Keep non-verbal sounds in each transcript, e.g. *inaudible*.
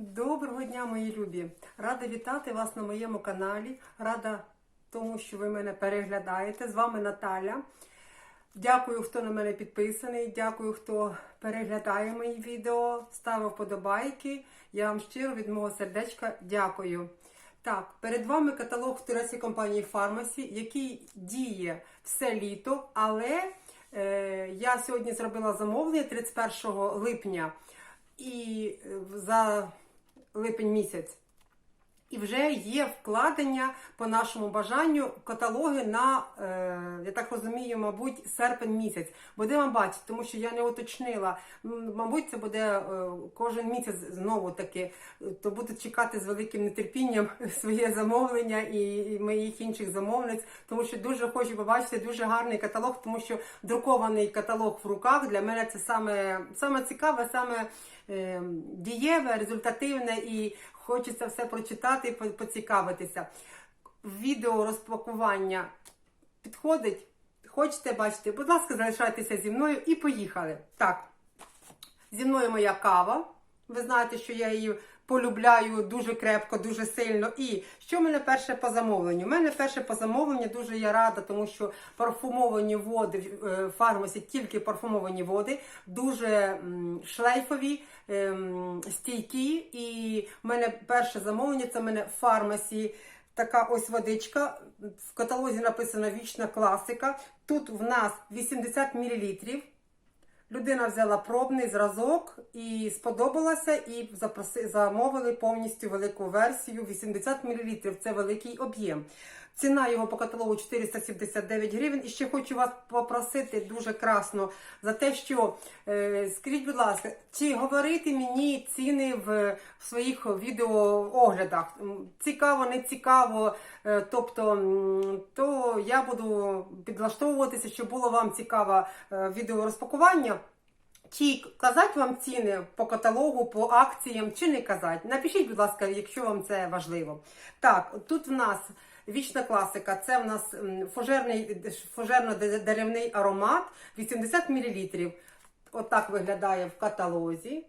Доброго дня, мої любі! Рада вітати вас на моєму каналі. Рада тому, що ви мене переглядаєте. З вами Наталя. Дякую, хто на мене підписаний. Дякую, хто переглядає мої відео, ставив подобайки. Я вам щиро від мого сердечка дякую. Так, перед вами каталог турецької компанії Pharmacy, який діє все літо, але е, я сьогодні зробила замовлення 31 липня і е, за липень місяць. І вже є вкладення по нашому бажанню каталоги на, е, я так розумію, мабуть, серпень місяць. Будемо бачити, тому що я не уточнила. Мабуть, це буде е, кожен місяць знову таки. То буду чекати з великим нетерпінням *laughs* своє замовлення і моїх інших замовниць, тому що дуже хочу побачити дуже гарний каталог, тому що друкований каталог в руках для мене це саме, саме цікаве, саме дієве, результативне і хочеться все прочитати і поцікавитися. Відео розпакування підходить. Хочете бачити? Будь ласка, залишайтеся зі мною і поїхали. Так, зі мною моя кава. Ви знаєте, що я її полюбляю дуже крепко, дуже сильно. І що в мене перше по замовленню? У мене перше по замовленню дуже я рада, тому що парфумовані води е, в фармасі, тільки парфумовані води, дуже шлейфові, ем, стійкі. І в мене перше замовлення це в мене в фармасі. Така ось водичка. В каталозі написано вічна класика. Тут в нас 80 мл. Людина взяла пробний зразок і сподобалася, і запроси, замовили повністю велику версію 80 мл. Це великий об'єм. Ціна його по каталогу 479 гривень. І ще хочу вас попросити дуже красно за те, що е, скажіть, будь ласка, чи говорити мені ціни в, в своїх відеооглядах? Цікаво, не цікаво. Е, тобто, то я буду підлаштовуватися, щоб було вам цікаве е, відеорозпакування. Чи казати вам ціни по каталогу, по акціям, чи не казати? Напишіть, будь ласка, якщо вам це важливо. Так, тут в нас вічна класика. Це в нас фужерний, фужерно-деревний аромат 80 мл. Отак виглядає в каталозі.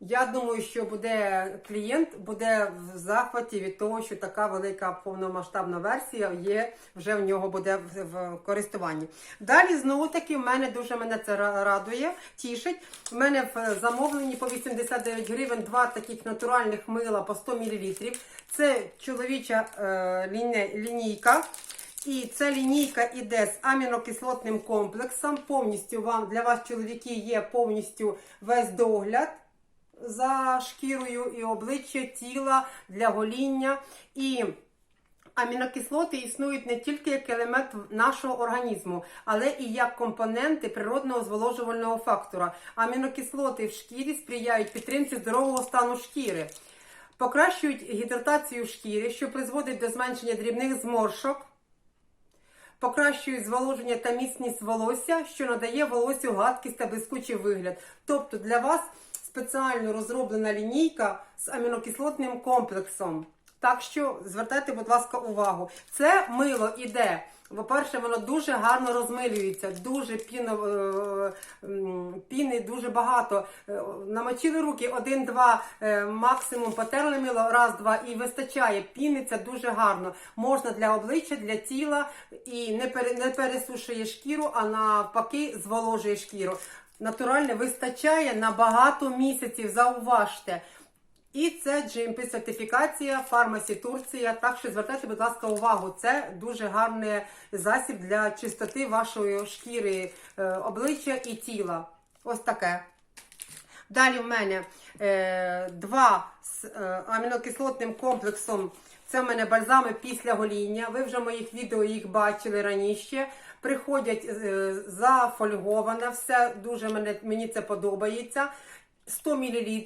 Я думаю, що буде клієнт буде в захваті від того, що така велика повномасштабна версія є вже в нього буде в, в користуванні. Далі знову таки в мене дуже мене це радує, тішить. У мене в замовленні по 89 гривень два таких натуральних мила по 100 мл. Це чоловіча е, лінійка. І ця лінійка іде з амінокислотним комплексом. Повністю вам для вас, чоловіки, є повністю весь догляд за шкірою і обличчя, тіла для гоління. І амінокислоти існують не тільки як елемент нашого організму, але і як компоненти природного зволожувального фактора. Амінокислоти в шкірі сприяють підтримці здорового стану шкіри, покращують гідратацію шкіри, що призводить до зменшення дрібних зморшок. Покращують зволоження та міцність волосся, що надає волосю гладкість та блискучий вигляд. Тобто для вас спеціально розроблена лінійка з амінокислотним комплексом. Так що звертайте, будь ласка, увагу. Це мило іде. По-перше, воно дуже гарно розмилюється, дуже піно, е, піни дуже багато. Е, Намочили руки, один-два, е, максимум потерли мило, раз-два і вистачає. Піниться дуже гарно. Можна для обличчя, для тіла і не, пере, не пересушує шкіру, а навпаки зволожує шкіру. Натуральне вистачає на багато місяців, зауважте. І це GMP сертифікація Фармасі Турція. Так що звертайте, будь ласка, увагу. Це дуже гарний засіб для чистоти вашої шкіри, е, обличчя і тіла. Ось таке. Далі в мене е, два з е, амінокислотним комплексом. Це в мене бальзами після гоління. Ви вже в моїх відео їх бачили раніше. Приходять е, зафольговане все. Дуже мене, мені це подобається. 100 мл.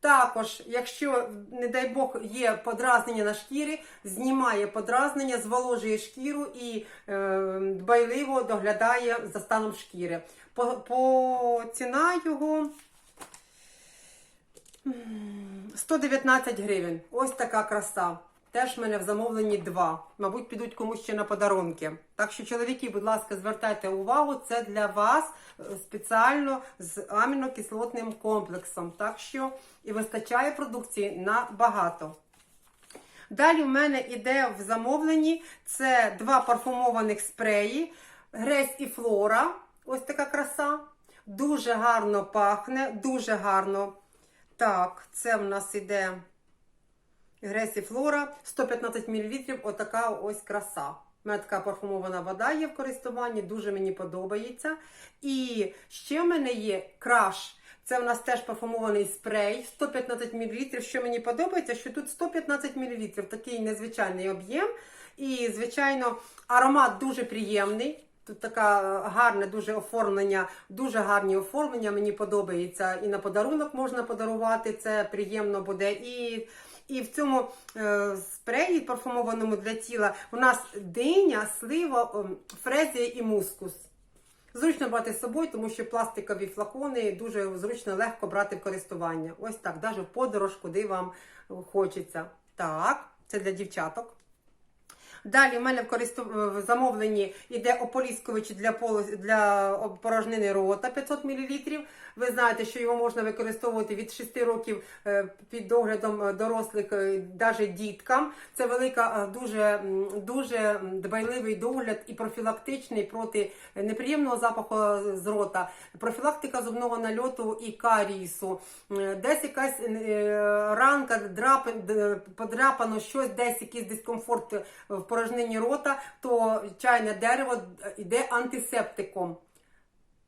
Також, якщо, не дай Бог, є подразнення на шкірі, знімає подразнення, зволожує шкіру і е, дбайливо доглядає за станом шкіри. По, по ціна його 119 гривень. Ось така краса. Теж в мене в замовленні два. Мабуть, підуть комусь ще на подарунки. Так що, чоловіки, будь ласка, звертайте увагу, це для вас е, спеціально з амінокислотним комплексом. Так що і вистачає продукції на багато. Далі в мене іде в замовленні це два парфумованих спреї Гресь і Флора. Ось така краса. Дуже гарно пахне, дуже гарно. Так, це в нас іде Гресі Флора 115 мл. Отака ось краса. У така парфумована вода є в користуванні, дуже мені подобається. І ще в мене є краш. Це в нас теж парфумований спрей 115 мл. Що мені подобається, що тут 115 мл, такий незвичайний об'єм. І, звичайно, аромат дуже приємний. Тут така гарне дуже оформлення, дуже гарні оформлення. Мені подобається. І на подарунок можна подарувати. Це приємно буде. І і в цьому е, спреї парфумованому для тіла у нас диня, слива, фрезія і мускус. Зручно брати з собою, тому що пластикові флакони дуже зручно легко брати в користування. Ось так, навіть в подорож, куди вам хочеться. Так, це для дівчаток. Далі в мене в, користу... в замовленні йде ополіскувач для полу... для порожнини рота 500 мл. Ви знаєте, що його можна використовувати від 6 років е, під доглядом е, дорослих, навіть діткам. Це велика, е, дуже дуже дбайливий догляд і профілактичний проти неприємного запаху з рота, профілактика зубного нальоту і карісу. Десь якась ранка, драпин, подряпано, щось, десь якийсь дискомфорт в порожнині рота, то чайне дерево йде антисептиком.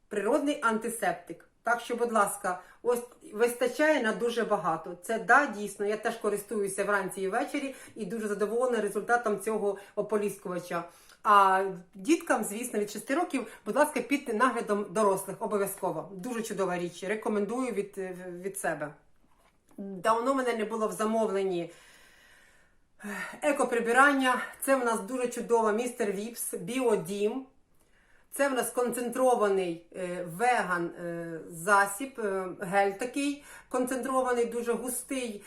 Природний антисептик. Так що, будь ласка, ось вистачає на дуже багато. Це да, дійсно. Я теж користуюся вранці і ввечері і дуже задоволена результатом цього ополіскувача. А діткам, звісно, від 6 років, будь ласка, під наглядом дорослих обов'язково. Дуже чудова річ. Рекомендую від, від себе. Давно мене не було в замовленні. Екоприбирання. Це в нас дуже чудова містер Віпс, Біодім. Це в нас концентрований е, веган е, засіб, е, гель такий концентрований, дуже густий.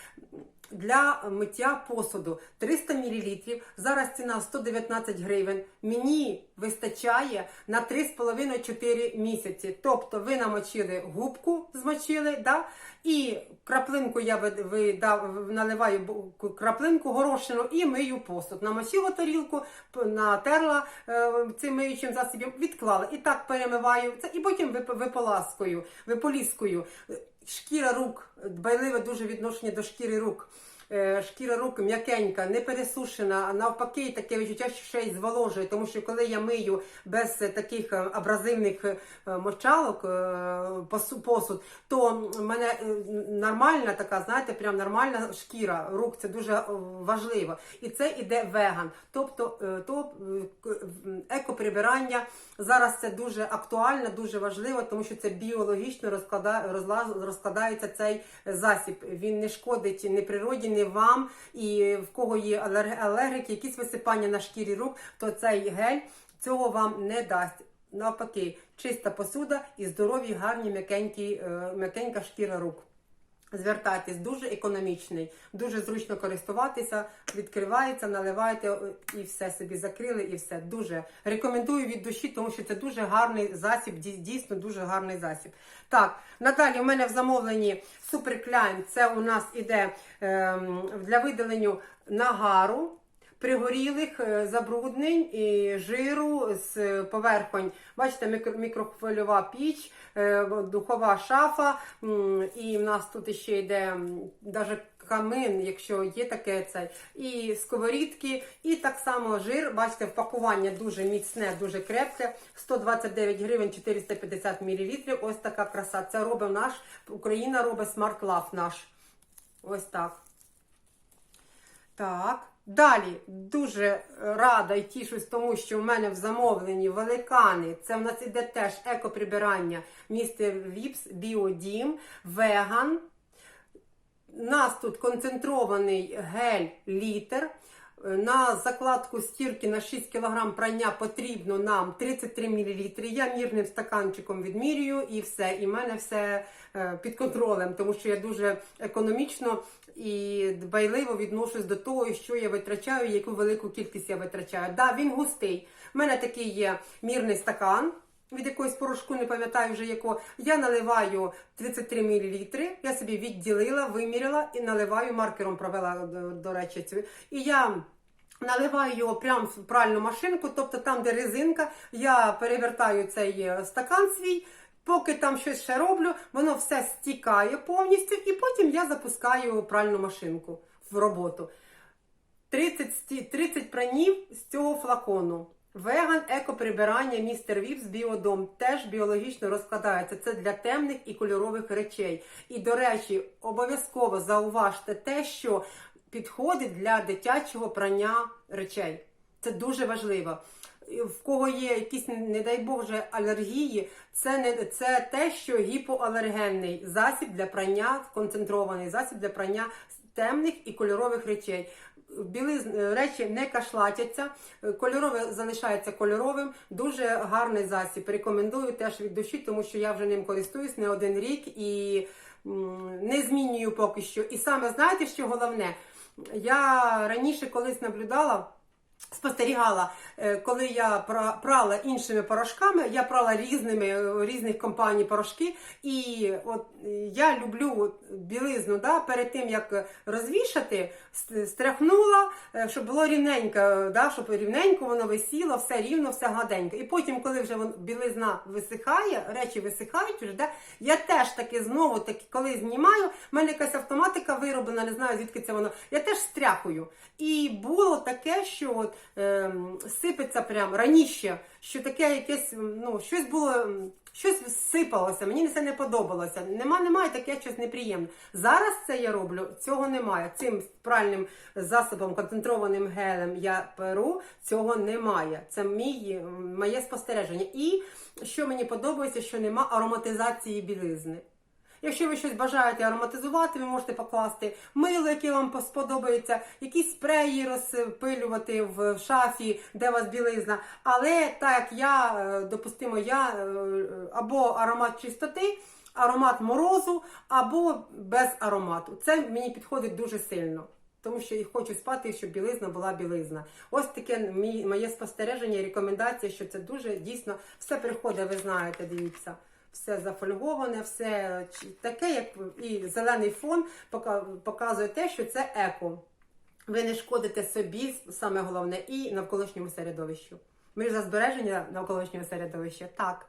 Для миття посуду 300 мл. Зараз ціна 119 гривень. Мені вистачає на 3,5-4 місяці. Тобто ви намочили губку, змочили, да? і краплинку я видав, наливаю краплинку горошину і мию посуд. Намочила тарілку, натерла е, цим миючим засобом, відклала. І так перемиваю це, і потім виполаскую, виполіскую. Шкіра рук, дбайливе дуже відношення до шкіри рук. Е, шкіра рук м'якенька, не пересушена, а навпаки, таке відчуття, ще й зволожує, тому що коли я мию без таких е, абразивних е, мочалок посуд, то в мене нормальна така, знаєте, прям нормальна шкіра рук, це дуже важливо. І це іде веган. Тобто то екоприбирання зараз це дуже актуально, дуже важливо, тому що це біологічно розкладає, розкладається цей засіб. Він не шкодить не природі, вам, і в кого є алергіки, якісь висипання на шкірі рук, то цей гель цього вам не дасть. Навпаки, чиста посуда і здорові, гарні, е, м'якенька шкіра рук. Звертайтесь, дуже економічний, дуже зручно користуватися, відкривається, наливаєте і все собі закрили, і все. Дуже рекомендую від душі, тому що це дуже гарний засіб, дійсно дуже гарний засіб. Так, надалі у мене в замовленні суперкляйн. Це у нас іде ем, для видалення нагару пригорілих е, забруднень і жиру з поверхонь. Бачите, мікрохвильова піч, е, духова шафа, і в нас тут ще йде навіть камин, якщо є таке це, і сковорідки, і так само жир. Бачите, впакування дуже міцне, дуже крепке. 129 гривень 450 мл. Ось така краса. Це робить наш, Україна робить Love наш. Ось так. Так. Далі дуже рада і тішусь, тому що в мене в замовленні великани. Це в нас іде теж екоприбирання містер Віпс, Біодім, Веган. У нас тут концентрований гель літр. Е, На закладку стірки на 6 кг прання потрібно нам 33 мл. Я мірним стаканчиком відмірюю і все. І в мене все е, під контролем, тому що я дуже економічно і дбайливо відношусь до того, що я витрачаю, яку велику кількість я витрачаю. Да, він густий. У мене такий є мірний стакан. Від якогось порошку, не пам'ятаю вже якого. Я наливаю 33 мл, я собі відділила, виміряла і наливаю маркером провела, до, речі. І я наливаю його прямо в пральну машинку, тобто там, де резинка, я перевертаю цей е, стакан свій. Поки там щось ще роблю, воно все стікає повністю, і потім я запускаю пральну машинку в роботу. 30, 30 пранів з цього флакону. Веган екоприбирання містер Віпс Біодом теж біологічно розкладається. Це для темних і кольорових речей. І, до речі, обов'язково зауважте те, що підходить для дитячого прання речей. Це дуже важливо. В кого є якісь, не дай Боже, алергії, це не це те, що гіпоалергенний засіб для прання, концентрований засіб для прання темних і кольорових речей. Біли речі не кашлатяться, кольорове залишається кольоровим. Дуже гарний засіб. Рекомендую теж від душі, тому що я вже ним користуюсь не один рік і не змінюю поки що. І саме знаєте, що головне? Я раніше колись наблюдала. Спостерігала, е, коли я прала іншими порошками, я прала різними е, різних компаній порошки, і от е, я люблю білизну, да, перед тим як розвішати, стряхнула, щоб було рівненько, да, щоб рівненько воно висіло, все рівно, все гладенько. І потім, коли вже білизна висихає, речі висихають, вже, да, я теж таки знову таки, коли знімаю, в мене якась автоматика вироблена, не знаю звідки це воно. Я теж стряхую. І було таке, що от, ем, сипеться прям раніше, що таке якесь, ну, щось було, щось сипалося, мені це не подобалося. Нема, немає таке щось неприємне. Зараз це я роблю, цього немає. Цим пральним засобом, концентрованим гелем я перу, цього немає. Це мій, моє спостереження. І що мені подобається, що нема ароматизації білизни. Якщо ви щось бажаєте ароматизувати, ви можете покласти мило, яке вам сподобається, якісь спреї розпилювати в шафі, де у вас білизна. Але так я, е, допустимо, я е, або аромат чистоти, аромат морозу, або без аромату. Це мені підходить дуже сильно. Тому що я хочу спати, щоб білизна була білизна. Ось таке моє спостереження і рекомендація, що це дуже дійсно все приходить, ви знаєте, дивіться все зафольговане, все таке, як і зелений фон показує те, що це еко. Ви не шкодите собі, саме головне, і навколишньому середовищу. Ми ж за збереження навколишнього середовища. Так.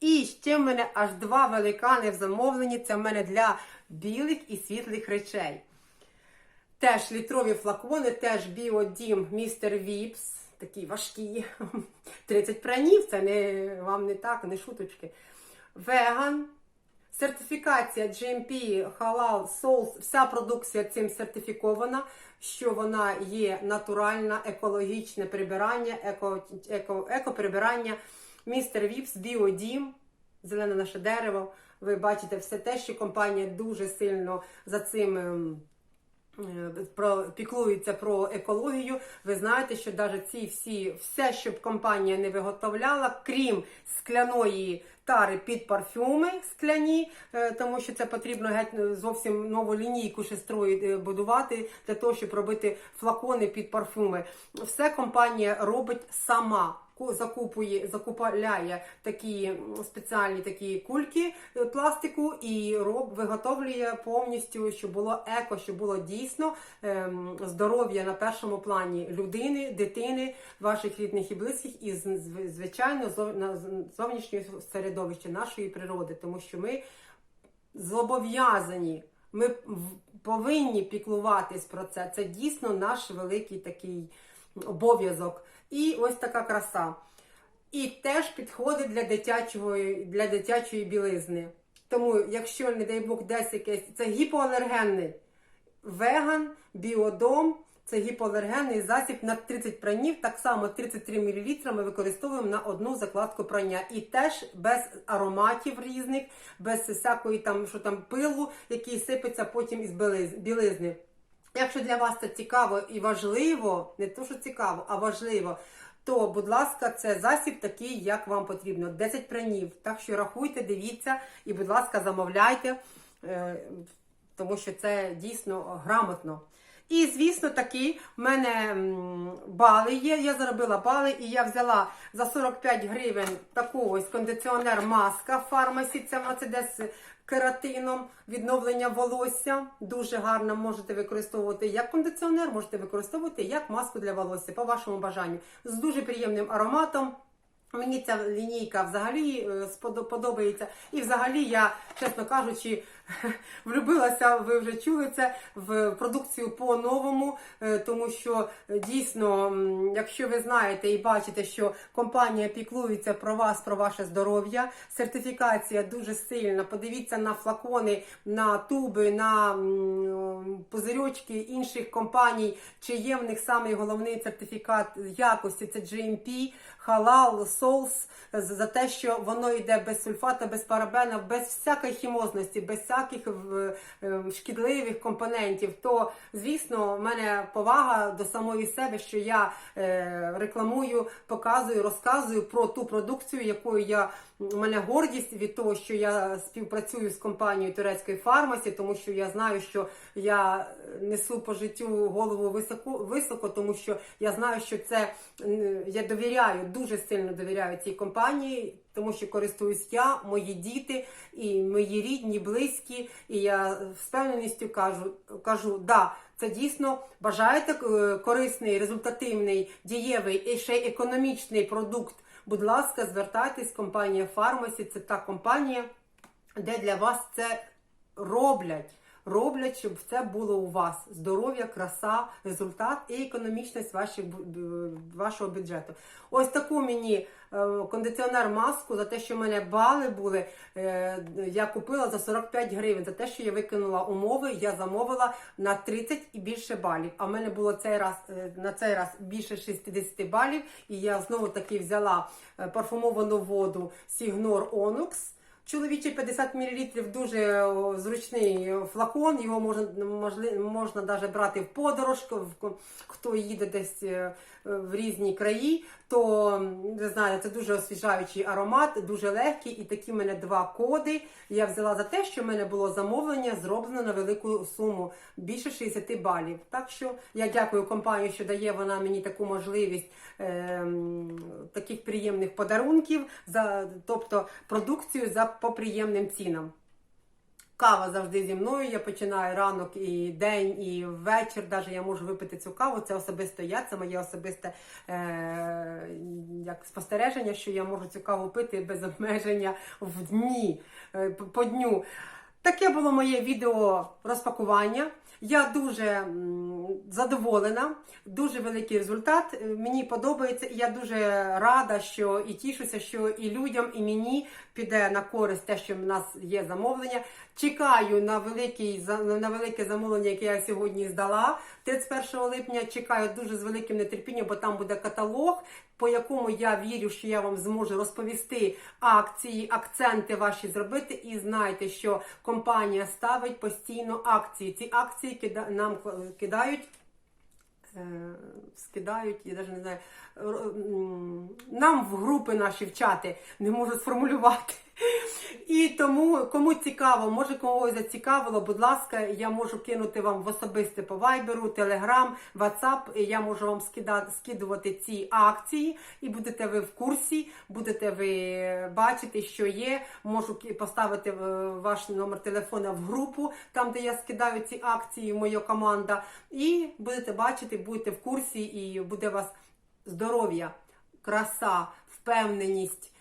І ще в мене аж два великани в замовленні. Це в мене для білих і світлих речей. Теж літрові флакони, теж біодім містер Віпс. Такі важкі. *laughs* 30 пранів, це не вам не так, не шуточки. Веган. Сертифікація GMP, Halal, Souls, вся продукція цим сертифікована, що вона є натуральна, екологічне прибирання, еко, еко, екоприбирання. Містер Віпс, Біодім, зелене наше дерево. Ви бачите все те, що компанія дуже сильно за цим. Е, Про піклується про екологію. Ви знаєте, що навіть ці всі, все, що б компанія не виготовляла, крім скляної тари під парфюми скляні, е, тому що це потрібно геть е, зовсім нову лінійку е, будувати для того, щоб робити флакони під парфюми. Все компанія робить сама. Ку- Закупує, закупляє такі спеціальні такі кульки е, пластику і роб, виготовлює повністю, щоб було еко, щоб було дійсно ем, здоров'я на першому плані людини, дитини, ваших рідних і близьких, і звичайно зов- на- зовнішнього середовища нашої природи, тому що ми зобов'язані. Ми повинні піклуватись про це. Це дійсно наш великий такий обов'язок. І ось така краса. І теж підходить для дитячої, для дитячої білизни. Тому, якщо, не дай Бог, десь якесь, це гіпоалергенний веган, біодом, це гіпоалергенний засіб на 30 пранів, так само 33 мл ми використовуємо на одну закладку прання. І теж без ароматів різних, без всякої там, що там пилу, який сипеться потім із білизни. Якщо для вас це цікаво і важливо, не то, що цікаво, а важливо, то, будь ласка, це засіб такий, як вам потрібно. 10 пранів. Так що рахуйте, дивіться і, будь ласка, замовляйте, е, тому що це дійсно грамотно. І, звісно, таки в мене бали є. Я заробила бали, і я взяла за 45 гривень таку ось кондиціонер маска фармасі. Це з кератином, відновлення волосся. Дуже гарно можете використовувати як кондиціонер, можете використовувати як маску для волосся, по вашому бажанню. З дуже приємним ароматом. Мені ця лінійка взагалі е, подобається. І взагалі я, чесно кажучи, *laughs* влюбилася, ви вже чули це, в продукцію по-новому, е, тому що е, дійсно, якщо ви знаєте і бачите, що компанія піклується про вас, про ваше здоров'я, сертифікація дуже сильна. Подивіться на флакони, на туби, на пузирьочки інших компаній, чи є в них самий головний сертифікат якості це GMP, халал, соус, за те, що воно йде без сульфату, без парабена, без всякої хімозності, без всяких е, шкідливих компонентів, то звісно, в мене повага до самої себе, що я е, рекламую, показую, розказую про ту продукцію, якою я у мене гордість від того, що я співпрацюю з компанією турецької фармасі, тому що я знаю, що я несу по життю голову високо, високо, тому що я знаю, що це я довіряю, дуже сильно довіряю цій компанії, тому що користуюсь я, мої діти і мої рідні, близькі. І я з впевненістю кажу, кажу, да. Це дійсно бажаєте е, корисний, результативний, дієвий і ще економічний продукт. Будь ласка, звертайтесь, компанія Фармасі. Це та компанія, де для вас це роблять. Роблять, щоб це було у вас здоров'я, краса, результат і економічність ваших, вашого бюджету. Ось таку мені е, кондиціонер-маску за те, що в мене бали були. е, Я купила за 45 гривень. За те, що я викинула умови, я замовила на 30 і більше балів. А в мене було цей раз е, на цей раз більше 60 балів. І я знову таки взяла парфумовану воду Signor Onyx. Чоловічий 50 мл дуже зручний флакон, його можна можли, можна навіть брати в подорож, хто їде десь е, в різні краї, то ви знаєте, це дуже освіжаючий аромат, дуже легкий. І такі в мене два коди. Я взяла за те, що в мене було замовлення зроблено на велику суму більше 60 балів. Так що я дякую компанії, що дає вона мені таку можливість ем, таких приємних подарунків, за, тобто продукцію за по приємним цінам. Кава завжди зі мною. Я починаю ранок і день, і вечір. Навіть я можу випити цю каву. Це особисто я, це моє особисте е, як спостереження, що я можу цю каву пити без обмеження в дні е, по- по дню. Таке було моє відео розпакування. Я дуже задоволена, дуже великий результат. Е, Мені подобається, і я дуже рада, що і тішуся, що і людям, і мені піде на користь те, що в нас є замовлення. Чекаю на великий на велике замовлення, яке я сьогодні здала. 31 липня чекаю дуже з великим нетерпінням, бо там буде каталог, по якому я вірю, що я вам зможу розповісти акції, акценти ваші зробити. І знайте, що компанія ставить постійно акції. Ці акції нам кидають. Е, Скидають, я навіть не знаю, нам в групи наші в чати не можу сформулювати. І тому, кому цікаво, може когось зацікавило, будь ласка, я можу кинути вам в особисте по вайберу, телеграм, ватсап. Я можу вам скидати, скидувати ці акції, і будете ви в курсі, будете ви бачити, що є. Можу поставити е, ваш номер телефона в групу, там де я скидаю ці акції, моя команда. І будете бачити, будете в курсі, і буде у вас здоров'я, краса, впевненість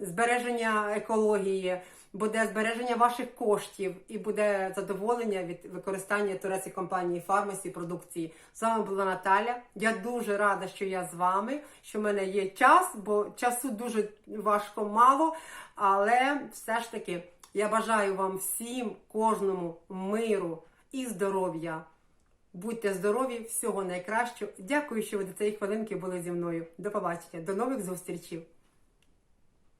збереження екології, буде збереження ваших коштів і буде задоволення від використання турецької компанії фармасі продукції. З вами була Наталя. Я дуже рада, що я з вами, що в мене є час, бо часу дуже важко мало. Але все ж таки я бажаю вам всім, кожному миру і здоров'я. Будьте здорові, всього найкращого. Дякую, що ви до цієї хвилинки були зі мною. До побачення, до нових зустрічей.